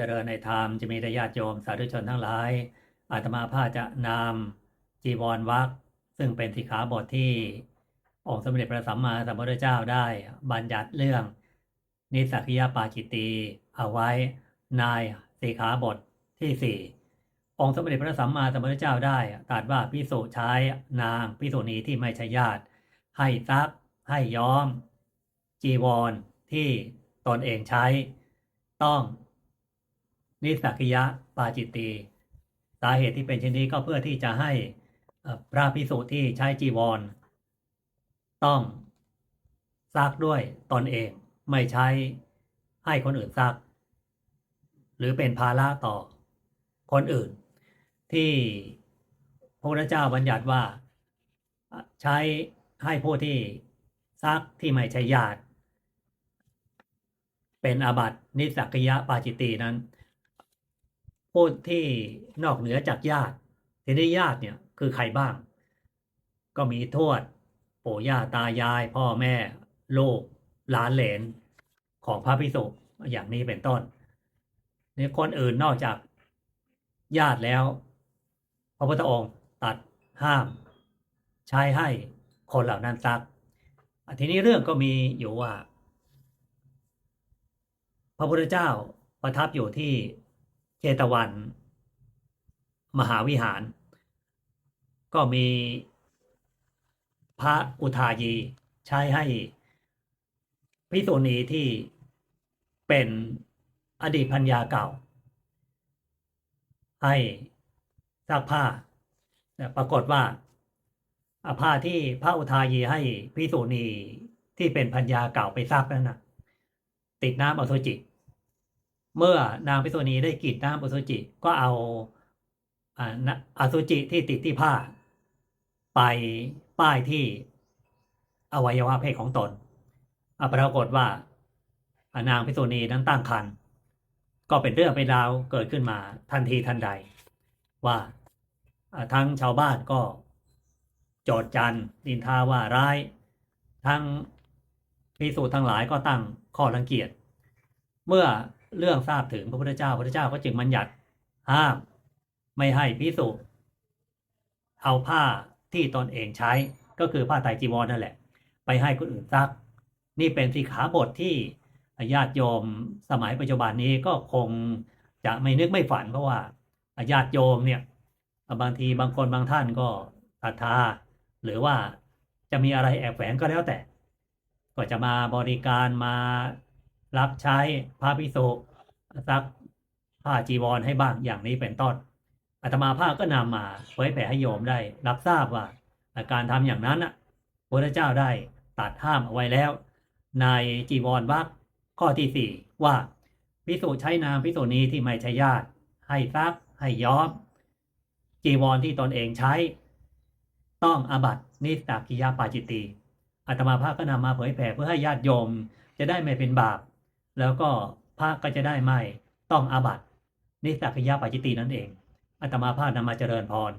จริญในธรรมจะมีญาติโยมสาธุชนทั้งหลาย อาตมาภาพจะนำจีวรวักซึ่งเป็นสิกขาบทที่องค์สมเด็จพระสัมมาสัมพุทธเจ้าได้บัญญัติเรื่อง นิสักคิยปาจิตตีเอาไว้ในสิกขาบทที่สี่องค์สมเด็จพระสัมมาสัมพุทธเจ้าได้ตรัสว่าพิสุใช้นางพิสุณีที่ไม่ใช่ญาติ ให้ซัก ให้ย้อม จีวรที่ตนเองใช้ ต้อง นิสักคิยะปาจิตตีสาเหตุที่เป็นเช่นนี้ก็เพื่อที่จะให้พระพิสุที่ใช้จีวร ต้องซักด้วยตนเองไม่ใช้ให้คนอื่นซัก หรือเป็นภาระต่อคนอื่น ที่พระพุทธเจ้าบัญญัติว่าใช้ให้ผู้ที่ซักที่ไม่ใช่ญาติ เป็นอาบัตินิสักยะปาจิตตีนั้น ผู้ที่นอกเหนือจากญาติทีนี้ญาติเนี่ยคือใครบ้าง ก็มีทวดปู่ย่าตายาย พ่อแม่ลูกหลานเหลนของพระพิสุอย่างนี้เป็นต้นนี่คนอื่นนอกจากญาติแล้ว พระพุทธองค์ตัดห้าม ใช้ให้คนเหล่านั้นซักทีนี้เรื่องก็มีอยู่ว่า พระพุทธเจ้าประทับอยู่ที่ เชตวัน มหาวิหาร ก็มีพระอุทายีใช้ให้พิสุณีที่เป็นอดีตพัญญาเก่า ให้ซักผ้าแต่ปรากฏว่าอะผ้าที่พระอุทายีให้พิสุณีที่เป็นพัญญาเก่าไปซักนั้นนะติดน้ำอสุจิ เมื่อนางพิสุณีได้กรีดน้ำอสุจิก็เอาอานะอสุจิที่ติดที่ผ้า ไปป้ายที่อวัยวะเพศของตนปรากฏว่านางพิสุณีนั้นตั้งครรภ์ก็เป็นเรื่องเป็นราวเกิดขึ้นมาทันทีทันใด ว่าทั้งชาวบ้านก็โจดจันดินทาว่าร้าย ทั้งพิสูจน์ทั้งหลายก็ตั้งข้อรังเกียจเมื่อ เรื่องทราบถึงพระพุทธเจ้าพระพุทธเจ้าก็จึงบัญญัติห้าม ไม่ให้พิสุเอาผ้าที่ตนเองใช้ ก็คือผ้าไตรจีวรนั่นแหละ ไปให้คนอื่นซัก นี่เป็นสิขาบทที่ญาติโยมสมัยปัจจุบันนี้ก็คงจะไม่นึกไม่ฝันเพราะว่าญาติโยมเนี่ยบางทีบางคนบางท่านก็ศรัทธา หรือว่าจะมีอะไรแอบแฝงก็แล้วแต่ ก็จะมาบริการมา รับใช้พระพิสุซักผ้าจีวรให้บ้างอย่างนี้เป็นต้นอาตมาภาพก็นำมาเผยแผ่ให้โยมได้ รับทราบว่าการทำอย่างนั้นน่ะพระเจ้าได้ตัดห้ามเอาไว้แล้ว ในจีวรวักข้อที่สี่ว่าพิสุใช้นามพิสุนี้ที่ไม่ใช่ญาติ ให้ซักให้ย้อม จีวรที่ตนเองใช้ ต้องอาบัตินิสตากิยาปาจิตตีอาตมาภาพก็นำมาเผยแผ่เพื่อให้ญาติโยมจะได้ไม่เป็นบาป แล้วก็พระก็จะได้ไม่ต้องอาบัตินิสักยาปาจิตีนั่นเองอาตมาภาพนำมาเจริญพร